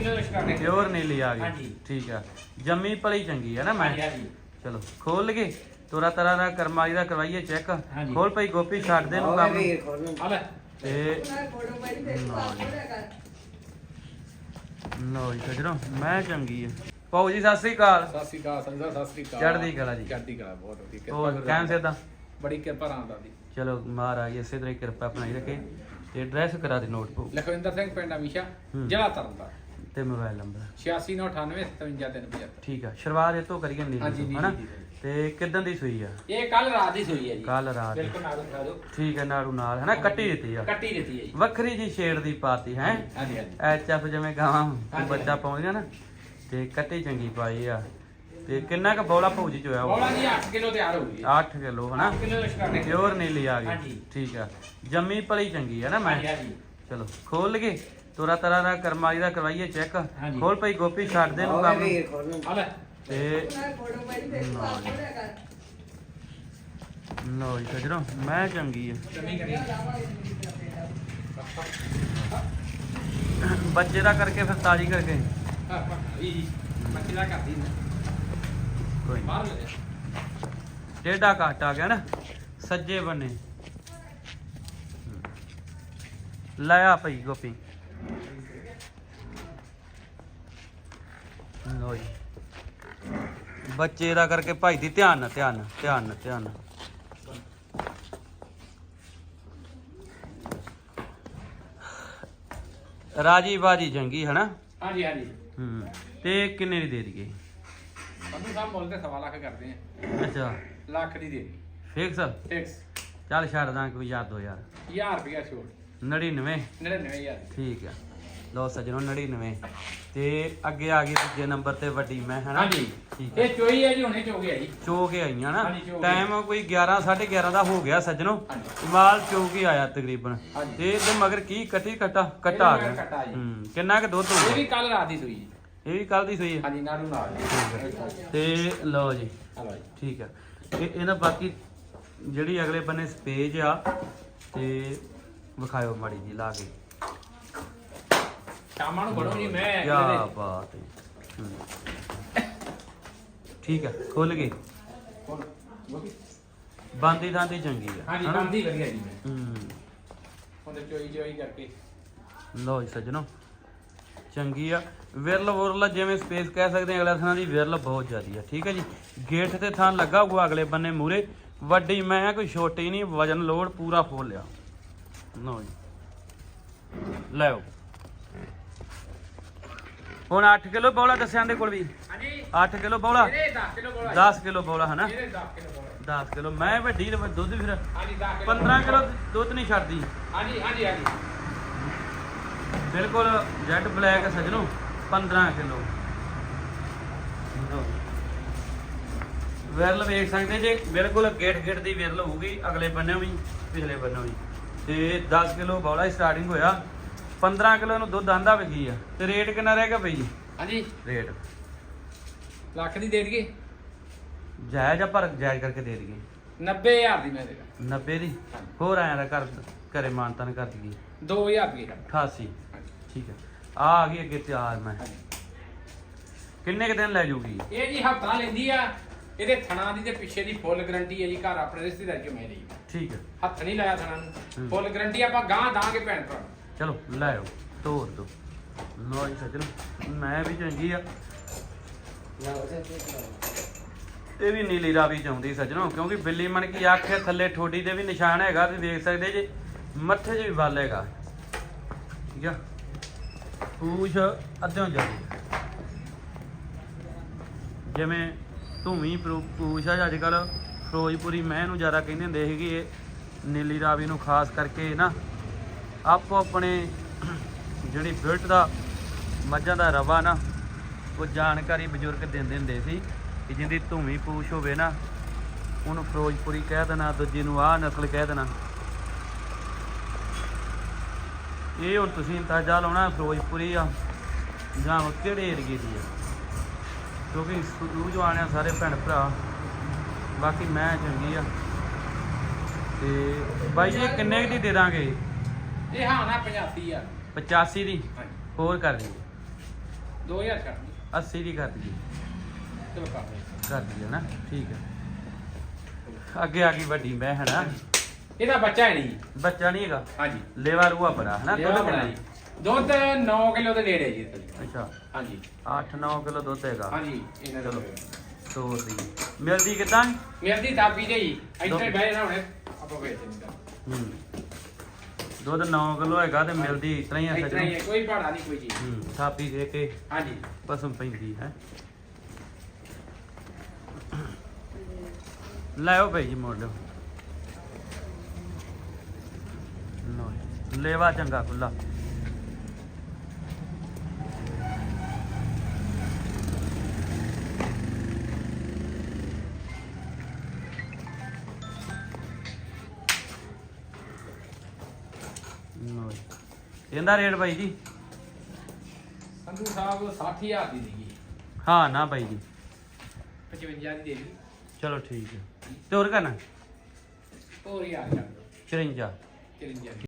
Pure ਨੀਲੀ ਆ ਗਈ। ਹਾਂਜੀ। ਠੀਕ ਆ। ਜੰਮੀ ਪਲੀ ਚੰਗੀ ਹੈ ਨਾ ਮੈਂ? ਹਾਂਜੀ ਹਾਂਜੀ। ਚਲੋ ਖੋਲ ਲਗੇ। ਤੋਰਾ ਤਰਾ ਦਾ ਕਰਮਾਈ ਦਾ ਕਰਵਾਈਏ ਚੈੱਕ। ਹਾਂਜੀ। ਖੋਲ ਪਈ ਗੋਪੀ ਛੱਡ ਦੇ ਨੂੰ ਕੰਮ। ਆ ਲੈ। ਤੇ ਲੋ ਜੀ ਸਜਣੋ ਮੈਂ ਚੰਗੀ ਆ। ਪਾਉ ਜੀ ਸਤਿ ਸ੍ਰੀ ਅਕਾਲ। ਸਤਿ ਸ਼੍ਰੀ ਅਕਾਲ ਸੰਜਾ ਸਤਿ ਸ਼੍ਰੀ ਅਕਾਲ। ਚੜ੍ਹਦੀ ਕਲਾ ਜੀ। ਚੜ੍ਹਦੀ ਕਲਾ ਬਹੁਤ ਵਧੀਆ। ਕਿਰਪਾ ਹੋਰ ਗੁਰੂ ਕਹਿਣ ਬੜੀ ਕਿਰਪਾ ਰਾਮਦਾਸ ਦੀ। ਚਲੋ ਮਹਾਰਾਜ ਇਸੇ ਤਰ੍ਹਾਂ ਹੀ ਕਿਰਪਾ ਬਣਾਈ ਰੱਖੇ। ਤੇ ਐਡਰੈਸ ਕਰਾ ਦੇ ਨੋਟ ਪਾਉ ਲਖਵਿੰਦਰ ਸਿੰਘ ਪਿੰਡ ਅਮੀਸ਼ਾ ਹੂੰ। ਜ਼ਿਲ੍ਹਾ ਤਰਨਤਾਰਨ। ਤੇ ਮੋਬਾਈਲ ਨੰਬਰ। 8698 57375 ਠੀਕ ਆ ਸ਼ੁਰੂਆਤ ਇਹ ਤੋਂ ਕਰੀਏ ਨੀਲੀ ਹਾਂਜੀ, ਤੋਂ, ਨੀਲੀ ਹਨਾ? ਦੀ। ਤੇ ਕਿਦਾਂ ਦੀ ਸੂਈ ਆ? ਇਹ ਕੱਲ ਰਾਤ ਦੀ ਸੋਈ ਹੈ ਜੀ। ਕੱਲ ਰਾਤ ਦੀ। ਬਿਲਕੁਲ ਨਾਲ ਦਿਖਾ ਦਿਓ। ਠੀਕ ਹੈ ਨਾੜੂ ਨਾਲ ਹਨਾ? ਕੱਟੀ ਦਿੱਤੀ ਆ। ਕੱਟੀ ਦਿੱਤੀ ਹੈ ਜੀ। ਵੱਖਰੀ ਜੀ ਸ਼ੇਡ ਦੀ ਪਾਤੀ ਹੈ? ਹਾਂਜੀ ਹਾਂਜੀ ਐਚ ਐਫ ਜਿਵੇਂ ਗਾਵਾਂ ਹਾਂਜੀ। ਬੱਚਾ ਪਾਉਂਦੀਆਂ ਨਾ ਤੇ ਕੱਟੀ ਚੰਗੀ ਪਾਈ ਆ। ਤੇ ਕਿੰਨਾ ਕ ਬੌਲਾ ਭੌਜੀ ਚ ਹੋਇਆ ਬੋਲਾ ਉਹ ਜੀ 8 ਕਿਲੋ ਤਿਆਰ ਹੋ ਗਈ 8 ਕਿਲੋ ਹਨਾ? 8 ਕਿਲੋ ਲਸ਼ਕਰ ਪਿਓਰ ਨੀਲੀ ਆ ਗਈ। ਹਾਂਜੀ। ਠੀਕ ਆ। ਜੰਮੀ ਪਲੀ ਚੰਗੀ ਆ ਨਾ ਮੈਂ? ਹਾਂਜੀ ਹਾਂਜੀ। ਚਲੋ ਖੋਲ ਲਗੇ ਤੋਰਾ ਤਰਾ ਦਾ ਕਰਮਾਈ ਦਾ ਕਰਵਾਈਏ ਚੈੱਕ। ਹਾਂਜੀ। ਖੋਲ ਪਈ ਗੋਪੀ ਛੱਡ ਦੇ ਨੂੰ ਕੰਮ। ਆ ਲੈ। ਤੇ ਲੋ ਜੀ ਸਜਣੋ ਮੈਂ ਚੰਗੀ ਆ। ਕਰੀ ਬੱਚੇ ਦਾ ਕਰਕੇ ਫਿਰ ਤਾਜੀ ਕਰਕੇ। ਹਾਂ ਇਹ ਮੱਛੀ ਦਾ ਕਰਦੀ ਨਾ ਕੋਈ ਨੀ। ਬਾਹਰ ਲੈ ਜਾ। ਟੇਢਾ ਕੱਟ ਆ ਗਿਆ ਨਾ ਸੱਜੇ ਬੰਨੇ। ਲਾਇਆ ਪਈ ਗੋਪੀ ਲੋ ਜੀ ਬੱਚੇ ਦਾ ਕਰਕੇ ਭਾਈ ਦੀ ਧਿਆਨ ਨਾਲ ਧਿਆਨ ਨਾਲ ਧਿਆਨ ਨਾਲ ਧਿਆਨ ਨਾਲ। ਰਾਜੀ ਬਾਜੀ ਚੰਗੀ ਹਨਾ? ਹਾਂਜੀ ਹਾਂਜੀ। ਹੂੰ ਤੇ ਕਿੰਨੇ ਦੀ ਦੇ ਦਈਏ? ਸੰਧੂ ਸਾਹਿਬ ਬੋਲਦੇ ਸਵਾ ਲੱਖ ਕਰਦੇ ਆ ਅੱਛਾ। ਲੱਖ ਦੀ ਦੇ ਫਿਕਸ ਫਿਕਸ ਚੱਲ ਛੱਡ ਦਾਂ ਕੋਈ ਯਾਰ ਦੋ ਯਾਰ 1000 ਰੁਪਿਆ ਛੋੜ 99 99000 ਠੀਕ ਆ। ਲੋ ਸਜਣੋ 99 ਤੇ ਅੱਗੇ ਆ ਗਈ ਦੂਜੇ ਨੰਬਰ ਤੇ ਵੱਡੀ ਮੈਂ ਹਨਾ? ਹਾਂਜੀ। ਠੀਕ ਆ ਇਹ ਚੋਈ ਹੈ ਜੀ ਹੁਣੇ ਚੋ ਗਿਆ ਜੀ। ਚੋ ਕੇ ਆਈਆਂ ਨਾ। ਹਾਂਜੀ, ਚੋ ਕੇ। ਟਾਈਮ ਕੋਈ 11 11:30 ਦਾ ਹੋ ਗਿਆ ਸੱਜਣੋ। ਹਾਂਜੀ। ਮਾਲ ਚੋ ਕੇ ਆਇਆ ਤਕਰੀਬਨ। ਹਾਂਜੀ। ਤੇ ਇਹਦੇ ਮਗਰ ਕੀ ਕੱਟੀ ਕੱਟਾ? ਕੱਟਾ ਆ ਇਹਦੇ ਮਗਰ ਗਿਆ। ਜੀ। ਹੂੰ ਕਿੰਨਾ ਕੁ ਦੁੱਧ ਇਹ ਹੋਊਗਾ ਵੀ ਕੱਲ ਰਾਤ ਦੀ ਸੋਈ ਜੀ ਇਹ ਵੀ ਕੱਲ ਦੀ ਸੂਈ ਹੈ? ਹਾਂਜੀ ਨਾੜੂ ਨਾਲ ਤੇ ਲਓ ਜੀ। ਠੀਕ ਆ ਇਹ ਇਹਨਾਂ ਬਾਕੀ ਜਿਹੜੀ ਅਗਲੇ ਬੰਨੇ ਸਪੇਜ ਆ ਤੇ ਵਿਖਾਇਓ ਮਾੜੀ ਜੀ ਲਾ ਕੇ। ਸ਼ਾਮਾਂ ਨੂੰ ਬੜੋ ਜੀ ਮੈਂ ਕੀ ਬਾਤ ਹੈ। ਠੀਕ ਆ ਖੁੱਲ ਗਈ। ਹੋਰ, ਗੋਪੀ? ਬੰਦੀ ਥਾਂ ਦੀ ਚੰਗੀ ਆ ਹਾਂਜੀ ਹਨਾ? ਬੰਦੀ ਵਧੀਆ ਜੀ ਮੈਂ। ਹੂੰ। ਉਹਦੇ ਚੋਈ ਚੋਈ ਕਰਕੇ। ਲੋ ਜੀ ਸੱਜਣੋ ਚੰਗੀ ਆ। ਵਿਰਲ ਵੁਰਲ ਜਿਵੇਂ ਸਪੇਸ ਕਹਿ ਸਕਦੇ ਆ ਅਗਲੇ ਥਾਂ ਦੀ ਵਿਰਲ ਬਹੁਤ ਜ਼ਿਆਦੀ ਆ ਠੀਕ ਹੈ ਜੀ? ਗੇਟ ਤੇ ਥਾਂ ਲੱਗਾ ਹੋਊਗਾ ਅਗਲੇ ਬੰਨੇ ਮੂਰੇ ਵੱਡੀ ਮੈਂ ਆ ਕੋਈ ਛੋਟੀ ਨਹੀਂ ਵਜਨ ਲੋਡ ਪੂਰਾ ਫੁੱਲ ਲਿਆ ਲਓ ਜੀ। ਲੈ ਆਓ। ਹੁਣ 8 ਕਿਲੋ ਬੌਲਾ ਦੱਸਿਆਂ ਦੇ ਕੋਲ ਵੀ। ਹਾਂਜੀ। 8 ਕਿਲੋ ਬੌਲਾ? ਇਹਦੇ 10 ਕਿਲੋ ਬੋਲਾ 10 ਕਿਲੋ ਬੌਲਾ ਹਨਾ ਇਹਦੇ 10 ਕਿਲੋ ਬੋਲਾ 10 ਕਿਲੋ। ਮੈਂ ਵੱਡੀ ਦੁੱਧ ਫਿਰ ਹਾਂਜੀ 10 ਕਿਲੋ 15 ਕਿਲੋ ਦੁੱਧ ਨਹੀਂ ਛੱਡਦੀ। ਹਾਂਜੀ ਹਾਂਜੀ ਹਾਂਜੀ। ਬਿਲਕੁਲ ਜੈਡ ਬਲੈਕ ਸਜਣੋ 15 ਕਿਲੋ। ਵਿਰਲ ਵੇਖ ਸਕਦੇ ਜੇ ਬਿਲਕੁਲ ਗੇਟ ਗੇਟ ਦੀ ਵਿਰਲ ਹੋਊਗੀ ਅਗਲੇ ਬੰਨੇ ਵੀ ਪਿਛਲੇ ਬੰਨੇ ਵੀ। ਤੇ 10 ਕਿਲੋ ਬੌਲਾ ਹੀ ਸਟਾਰਟਿੰਗ ਹੋਇਆ। 15 ਕਿਲੋ ਨੂੰ ਦੁੱਧ ਆਂਦਾ ਵਿਕੀ ਆ? ਤੇ ਰੇਟ ਕਿੰਨਾ ਰਹੇਗਾ ਬਈ ਜੀ? ਹਾਂਜੀ। ਰੇਟ। ਲੱਖ ਦੀ ਦੇ ਦਈਏ। ਜਾਇਜ਼ ਆ ਪਰ ਜਾਇਜ਼ ਕਰਕੇ ਦੇ ਦਈਏ। 90000 ਦੀ ਮੈਂ ਦੇਗਾ 90 ਦੀ? ਹੋਰ ਆਇਆ ਦਾ ਘਰ ਘਰੇ ਮਾਨਤਨ ਕਰ ਦਈਏ। 2000 ਦੀ ਕਰ 88 ਹਾਂਜੀ। ਠੀਕ ਹੈ ਆ ਆ ਗਈ ਅੱਗੇ ਤਿਆਰ ਮੈਂ। ਕਿੰਨੇ ਕੁ ਦਿਨ ਲੈ ਜਾਊਗੀ ਇਹ ਜੀ ਹਫਤਾ ਲੈਂਦੀ ਆ। ਇਹਦੇ ਥਣਾ ਦੀ ਤੇ ਪਿੱਛੇ ਦੀ ਫੁੱਲ ਗਰੰਟੀ ਹੈ ਜੀ। ਘਰ ਆਪਣੇ ਰਿਸ਼ਤੇਦਾਰ ਚੋਂ ਮੈਂ ਲਈ। ਠੀਕ ਹੈ ਹੱਥ ਨਹੀਂ ਲਾਇਆ ਥਣਾ। ਨੂੰ। ਫੁੱਲ ਗਰੰਟੀ ਆਪਾਂ ਗਾਂ ਦਾਂਗੇ ਭੈਣ ਭਰਾ। ਚਲੋ, ਲੈ ਆਓ ਤੋੜ ਦੋ। ਲੋ ਜੀ ਸੱਜਣ, ਮੈਂ ਵੀ ਚੰਗੀ ਆ। ਇਹ ਵੀ ਨੀਲੀ ਰਾਵੀ ਚਾਉਂਦੀ ਸੱਜਣੋ, ਕਿਉਂਕਿ ਬਿੱਲੀ ਮਣ ਕੀ ਅੱਖ ਥੱਲੇ ਠੋਡੀ ਦੇ ਵੀ ਨਿਸ਼ਾਨ ਹੈਗਾ ਵੀ ਦੇਖ ਸਕਦੇ ਜੇ, ਮੱਥੇ 'ਚ ਵੀ ਵੱਲ ਹੈਗਾ। ਠੀਕ ਆ? ਪੂਛ ਅੱਧਿਓਂ ਜਾਂਦੀ ਜਿਵੇਂ ਧੂਮੀ ਪੂਛ ਆ ਅੱਜ ਕੱਲ ਫਿਰੋਜ਼ਪੁਰੀ ਮੈਂ ਨੂੰ ਜ਼ਿਆਦਾ ਕਹਿੰਦੇ ਹੁੰਦੇ ਸੀਗੇ, ਇਹ ਨੀਲੀ ਰਾਵੀ ਨੂੰ ਖਾਸ ਕਰਕੇ ਨਾ ਆਪੋ ਆਪਣੇ ਜਿਹੜੀ ਬਿਲਟ ਦਾ ਮੱਝਾਂ ਦਾ ਰਵਾ ਨਾ, ਉਹ ਜਾਣਕਾਰੀ ਬਜ਼ੁਰਗ ਦਿੰਦੇ ਹੁੰਦੇ ਸੀ ਕਿ ਜਿੰਦੀ ਧੂਮੀ ਪੂਛ ਹੋਵੇ ਨਾ, ਉਹਨੂੰ ਫਿਰੋਜ਼ਪੁਰੀ ਕਹਿ ਦੇਣਾ, ਦੂਜੀ ਨੂੰ ਆਹ ਨਸਲ ਕਹਿ ਦੇਣਾ। ਇਹ ਹੁਣ ਤੁਸੀਂ ਅੰਦਾਜ਼ਾ ਲਾਉਣਾ, ਫਿਰੋਜ਼ਪੁਰੀ ਆ, ਜਾਂ ਕਿਹੜੇ ਏਰੀਏ ਦੀ ਆ? ਕਿਉਂਕਿ ਸ਼ੁਰੂ ਜੋ ਆਣਿਆ ਸਾਰੇ ਭੈਣ ਭਰਾ। ਬਾਕੀ ਮੈਂ ਚੰਗੀ ਆ। ਤੇ ਬਾਈ ਜੀ ਇਹ ਕਿੰਨੇ ਕੁ ਦੀ ਦੇ ਦਾਂਗੇ? ਇਹ ਹਾਂ ਨਾ 85 ਆ 85 ਦੀ? ਹਾਂਜੀ। ਹੋਰ ਕਰ ਲਈ। 2000 ਛੱਡ ਦਿਓ। 80 ਦੀ ਕਰ ਦਈਏ। ਚਲੋ ਕਰ ਦਿਓ। ਕਰ ਦਈਏ ਨਾ ਠੀਕ ਹੈ। ਅੱਗੇ ਆ ਗਈ ਵੱਡੀ ਮੈਂ ਹਨਾ? ਇਹਦਾ ਬੱਚਾ ਹੈ ਨਹੀਂ। ਬੱਚਾ ਨਹੀਂ ਹੈਗਾ? ਹਾਂਜੀ। ਲੇਵਾ ਰੂਆ ਬੜਾ ਹਨਾ? ਦੁੱਧ ਬੜਾ? ਜੀ। ਦੁੱਧ 9 ਕਿਲੋ ਦੇ ਨੇੜੇ ਜੀ। ਅੱਛਾ। ਹਾਂਜੀ। 8-9 ਕਿਲੋ ਦੁੱਧ ਹੈਗਾ। ਹਾਂਜੀ ਇਹਨਾਂ ਦਾ। ਤੋਰ ਦੀ। ਮਿਲਦੀ ਕਿਦਾਂ? ਮੇਰੀ ਦੀ ਤਾਬੀ ਦੇ ਹੀ ਇੱਥੇ। ਬਹਿ ਜਾਣਾ ਹੁਣੇ। ਆਪਾਂ ਵੇਚ ਦਿੰਦਾ ਹੂੰ। ਦੁੱਧ 9 ਕਿਲੋ ਹੈਗਾ ਤੇ ਮਿਲਦੀ ਇਤਨਾ ਹੀ ਆ ਇਤਨਾ ਹੀ ਸੱਜਣ। ਹੈ, ਕੋਈ ਭਾੜਾ ਨਹੀਂ ਕੋਈ ਚੀਜ਼। ਹੂੰ ਥਾਪੀ ਦੇ ਕੇ ਹਾਂਜੀ। ਪਸਮ ਪੈਂਦੀ ਹੈ। ਲਾਓ ਭਾਈ ਜੀ ਮੋੜ ਲਿਓ ਲਓ ਜੀ। ਲੇਵਾ ਚੰਗਾ ਖੁੱਲਾ ਇਹਦਾ ਰੇਟ ਭਾਈ ਜੀ? ਸੰਧੂ ਸਾਹਿਬ 60000 ਦੀ ਸੀਗੀ। ਹਾਂ ਨਾ ਭਾਈ ਜੀ। 55 ਦੀ ਦੇ ਦੀ ਚਲੋ ਠੀਕ ਹੈ। ਤੇ ਹੋਰ ਕਰਨਾ? ਹੋਰ ਯਾਰ ਛੱਡ ਦਿਓ। 54 53 ਦੀ